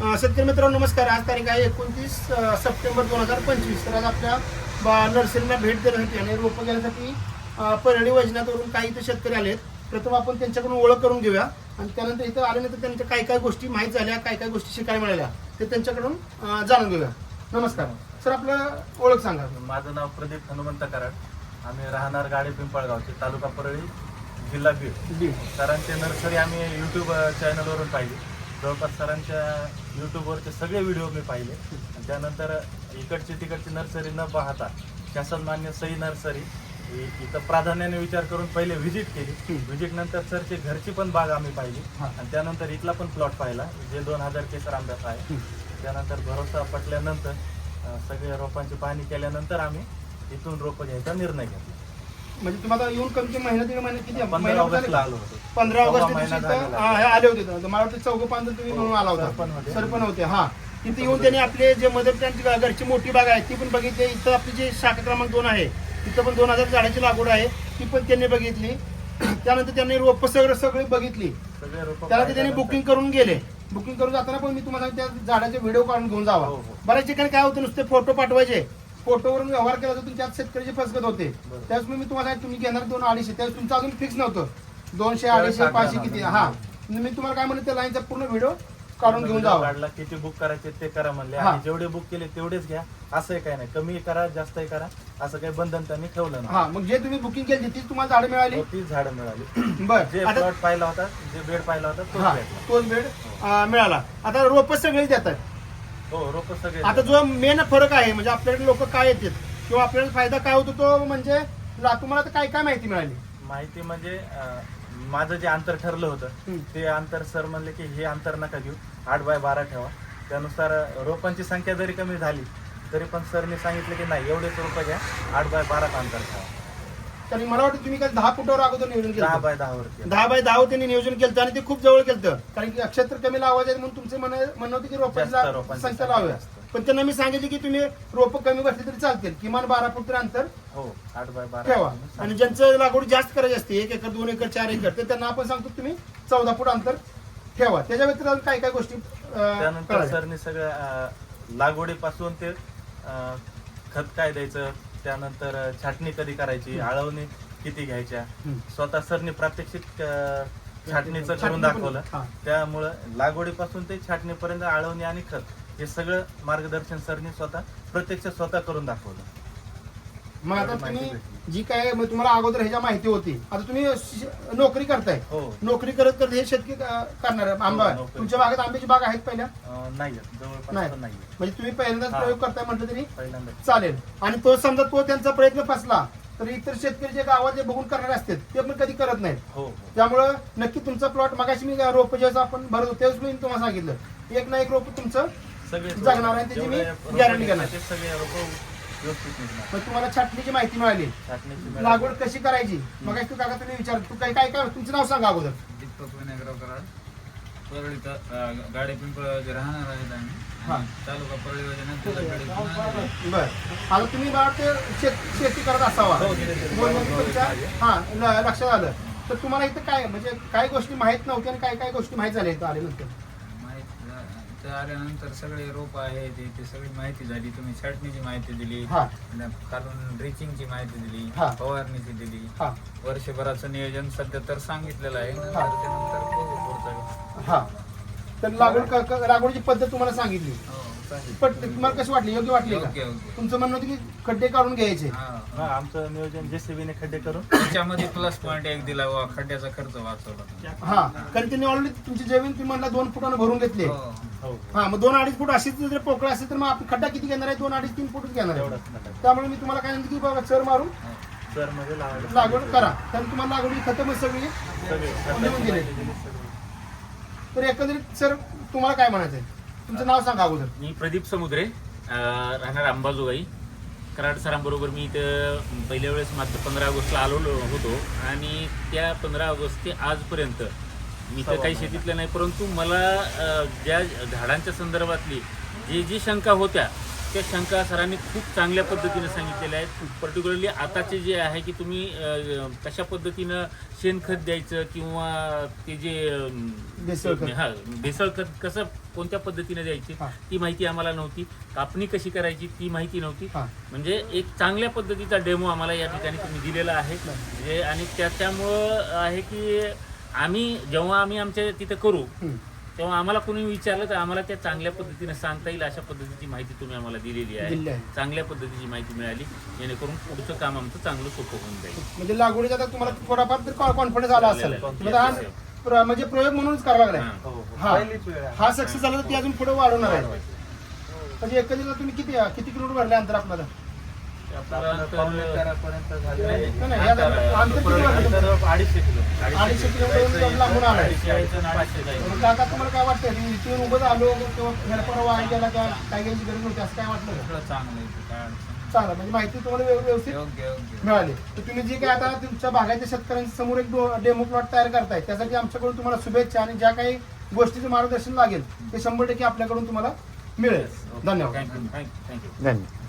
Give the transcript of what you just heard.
शेतकरी मित्रांनो नमस्कार. आज तारीख आहे एकोणतीस सप्टेंबर दोन हजार पंचवीस. तर आज आपल्या बा- नर्सरीला भेट देण्यासाठी आणि रोपं घेण्यासाठी परळी वैजनाथवरून काही इथे शेतकरी आलेत. प्रथम आपण त्यांच्याकडून ओळख करून घेऊया. आणि त्यानंतर इथं आल्यानंतर त्यांच्या काय काय गोष्टी माहीत झाल्या काय काय गोष्टी शिकायला मिळाल्या ते त्यांच्याकडून जाणून घेऊया. नमस्कार. सर आपलं ओळख सांगा. माझं नाव प्रदीप हनुमंत कराड. आम्ही राहणार गाडी पिंपळगावचे तालुका परळी जिल्हा बीड. डी सरांचे नर्सरी आम्ही यूट्यूब चॅनलवरून पाहिली. जवळपास सरांच्या यूट्यूबवरचे सगळे व्हिडिओ मी पाहिले आणि त्यानंतर इकडची तिकडची नर्सरी न पाहता शासनमान्य सई नर्सरी इथं प्राधान्याने विचार करून पहिले व्हिजिट केली. व्हिजिट नंतर सरची घरची पण बाग आम्ही पाहिली. आणि त्यानंतर इथला पण प्लॉट पाहिला जे दोन हजार केसर आंब्याचा आहे. त्यानंतर भरोसा पटल्यानंतर अं, सगळे रोपांची पाहणी केल्यानंतर आम्ही इथून रोपं घ्यायचा निर्णय घेतला म्हणजे तुम्हाला येऊन कमी महिना दीड महिना किती पंधरा महिना झाले. ऑगस्टला का? आलो होतो. पंधरा ऑगस्ट महिना दिवशी झालेला इथं, आहे. हा, हे आले होते तर मला वाटतं चौघ पाच तुम्ही हो, म्हणून आला होता. सरपण होते. सरपण होते हा. तिथे येऊन त्यांनी आपले जे मदर प्लॅनची घरची मोठी बाग आहे ती पण बघितली. इथं आपली जे शाखा क्रमांक दोन आहे तिथं पण दोन हजार झाडाची लागवड आहे ती पण त्यांनी बघितली. त्यानंतर त्यांनी रोप सगळं सगळी बघितली. सगळे रोपं त्यानंतर त्यांनी पाहिल्यानंतर- बुकिंग करून गेले. बुकिंग करून जाताना पण मी तुम्हाला त्या झाडाचे व्हिडिओ काढून घेऊन जावा. हो, हो. बऱ्याच ठिकाणी काय होतं नुसते फोटो पाठवायचे. फोटोवरून व्यवहार केला जातो त्यात शेतकऱ्याचे फसगत होते. त्यावेळेस मी तुम्हाला तुम्ही घेणार दोन अडीचशे त्यावेळेस तुमचं अजून फिक्स नव्हतं. दोनशे अडीचशे पाचशे किती. हा. मी तुम्हाला काय म्हणलं त्या लाईनचा पूर्ण व्हिडिओ काढून घेऊन जावा. काढला किती बुक करायचे ते करा म्हणले. आणि जेवढे बुक केले तेवढेच घ्या. असं काय नाही. कमी करा जास्त करा. असं काही बंधन त्यांनी ठेवलं नाही. हा मग जे तुम्ही बुकिंग केली तीच तुम्हाला झाडं मिळाली? हो, तीच झाडं मिळाली. बर. जे प्लॉट पाहिला होता जे बेड पाहिला होता तोच बेड मिळाला. आता रोप सगळे देतात. हो रोप सगळे आता जो मेन फरक आहे म्हणजे आपल्याकडे लोक काय येतात किंवा आपल्याला फायदा काय होतो तो म्हणजे ला- तुम्हाला आता काय काय माहिती मिळाली? माहिती म्हणजे अं, माझं जे अंतर ठरलं होतं. ते अंतर सर म्हणले की हे अंतर नका घेऊ आठ बाय बारा ठेवा. त्यानुसार रोपांची संख्या जरी कमी झाली तरी पण सरने सांगितलं की नाही एवढेच रोपं घ्या आठ बाय बाराच अंतर ठेवा. तरी मला वाटतं तुम्ही काय दहा फुटावर अगोदर नियोजन दहा केलं बाय दहा वरती दहा बाय दहा त्यांनी नियोजन केलं आणि ते खूप जवळ केलं कारण की अक्षत्र कमी लावायचे आहे म्हणून तुमचं म्हणणं म्हणणं होतं की रोपांची जास्त रोपांची संख्या लावूया. जास्त. पण त्यांना मी सांगितले की तुम्ही रोप कमी बसली तरी चालतील. किमान बारा फूट तरी अंतर हो आठ बाय बारा. ठेवा. आणि ज्यांचं लागवड जास्त करायची असते एक एकर दोन एकर चार एकर तर त्यांना आपण सांगतो तुम्ही चौदा फूट अंतर ठेवा. त्याच्या व्यतिरिक्त अजून काय काय गोष्टी अं, त्यानंतर करायच्या? सरने सगळं अं, लागवडीपासून ते अं, खत काय द्यायचं? त्यानंतर छाटणी कधी करायची? आळवणी किती घ्यायच्या. स्वतः सरने प्रात्यक्षिक अं, छाटणीचं छाटणी करून दाखवलं. त्यामुळं लागवडीपासून ते छाटणीपर्यंत आळवणी आणि खत हे सगळं मार्गदर्शन सरने स्वतः प्रत्यक्ष स्वतः करून दाखवलं. मग आता तुम्ही. जी काय मग तुम्हाला अगोदर ह्याच्या माहिती होती आता तुम्ही श- नोकरी करताय हो नोकरी करत करत हे शेतकरी अं, करणार आहे. आंबा. नोकरी. तुमच्या बागेत आंब्याची बाग आहेत पहिल्या अं, नाही आहेत. जवळपास नाही. तर नाही म्हणजे तुम्ही पहिल्यांदाच हा. प्रयोग करताय म्हटलं तरी पहिल्यांदा चालेल आणि तो समजा तो त्यांचा प्रयत्न फसला तर इतर शेतकरी जे गावात जे बघून करणारे असतात ते पण कधी करत नाहीत हो हो त्यामुळं नक्की तुमचा प्लॉट मगाशी मी रोप ज्यावेळेस आपण भरत होतो त्यावेळेस मी तुम्हाला सांगितलं एक ना एक रोप तुमचं सगळे जगणार आहे त्याची मी जेवढे guarantee घेणार. सगळे रोपं व्यवस्थित निघणार. मग तुम्हाला छाटणीची माहिती मिळाली. छाटणीची. लागवड कशी करायची? मग तू काका तुम्ही विचार तू काय काय काय तुमचं नाव सांगा अगोदर. दीपक विनायकराव कराड. परळी ता- अं, गाडी पिंपळ जे राहणार आहेत हा. आम्ही तालुका परळी योजना. बर. आता तुम्ही मला वाटतं शेत शेती करत असावा. हो, तुमच्या हा ल- लक्षात आलं. तर तुम्हाला इथं काय म्हणजे काय गोष्टी माहीत नव्हत्या आणि काय काय गोष्टी माहीत झाल्या इथं आल्यानंतर. इथं आल्यानंतर सगळे रोप आहेत ते ते सगळी माहिती झाली. तुम्ही छाटणीची माहिती दिली हा. आणि खालून ड्रिचिंगची माहिती दिली हा. फवारणीची दिली. हा. वर्षभराचं नियोजन सध्या तर सांगितलेलं आहे. नंतर. त्यानंतर बघू पुढचं. हा. तर लागवड क- क- लागवडीची पद्धत तुम्हाला सांगितली. हो. पण तुम्हाला कशी वाटली? योग्य वाटली का? योग्य योग्य. तुमचं म्हणणं होतं की खड्डे काढून घ्यायचे. हा. हा आमचं नियोजन जेसीबीने खड्डे करून. त्याच्यामध्ये प्लस पॉईंट एक दिला वा खड्ड्याचा खर्च वाचवला. हा. कारण त्यांनी ऑलरेडी तुमची जमीन तुम्ही म्हणला दोन फुटानं भरून घेतली. हो. हो हा मग दोन अडीच फूट अशीच जर पोकळ असेल तर मग आपण खड्डा किती घेणार आहे? दोन अडीच तीन फुटच घेणार आहे. खड्डा. त्यामुळे मी तुम्हाला काय म्हणतो की बाबा चर मारून सरमध्ये लावायला लागवड करा. कारण तुम्हाला लागवडी खतम सगळी. तर एकंदरीत सर तुम्हाला काय म्हणायचं आहे? तुमचं नाव सांगा अगोदर. मी प्रदीप समुद्रे अं, राहणार अंबाजोगाई. कराड सरांबरोबर मी इथं पहिल्या वेळेस मात्र पंधरा ऑगस्टला आलो होतो. आणि त्या पंधरा ऑगस्ट ते आजपर्यंत मी तर काही. शेतीतलं नाही परंतु मला ज्या झाडांच्या संदर्भातली जी जी शंका होत्या त्या शंका सरांनी खूप चांगल्या पद्धतीने सांगितलेल्या आहेत पर्टिक्युलरली आताचे जे आहे की तुम्ही कशा पद्धतीनं शेणखत द्यायचं किंवा ते जे. हा भेसळ खत कसं कोणत्या पद्धतीने द्यायची. ती माहिती आम्हाला नव्हती कापणी कशी करायची ती माहिती नव्हती. म्हणजे एक चांगल्या पद्धतीचा डेमो आम्हाला या ठिकाणी तुम्ही दिलेला आहे म्हणजे आणि त्या त्यामुळं आहे की आम्ही जेव्हा आम्ही आमच्या तिथे करू. तेव्हा आम्हाला कोणी विचारलं तर आम्हाला त्या चांगल्या पद्धतीने सांगता येईल अशा पद्धतीची माहिती तुम्ही आम्हाला दिलेली दिली आहे आहे. चांगल्या पद्धतीची माहिती मिळाली जेणेकरून पुढचं काम आमचं चांगलं सोपं होऊन जाईल म्हणजे लागवडीचा आता तुम्हाला थोडाफार तर कॉन्फिडन्स आला असेल आलेला आहे. तुम्ही आता हा प्र- म्हणजे प्रयोग म्हणूनच करावा लागलाय हां. हो, हो. पहिलीच वेळ आहे. सक्सेस झाला तर ती अजून पुढे वाढवणार आहे म्हणजे एकंदरीत तुम्ही किती किती किलोमीटर भरले अंतर आपल्याला अडीचशे किलो. अडीचशे किलोमीटर काका तुम्हाला काय वाटतं की इथून उभं आलो किंवा परवा गेला काय गरज नव्हती असं वाटलं? चांगलं. चांगलं म्हणजे माहिती तुम्हाला व्यवस्थित मिळाली. तर तुम्ही जे काय आता तुमच्या भागाच्या शेतकऱ्यांच्या समोर एक डेमो प्लॉट तयार करताय. त्यासाठी आमच्याकडून तुम्हाला शुभेच्छा आणि ज्या काही गोष्टीचं मार्गदर्शन लागेल ते शंभर टक्के आपल्याकडून तुम्हाला मिळेल. धन्यवाद. थँक्यू थँक्यू धन्यवाद.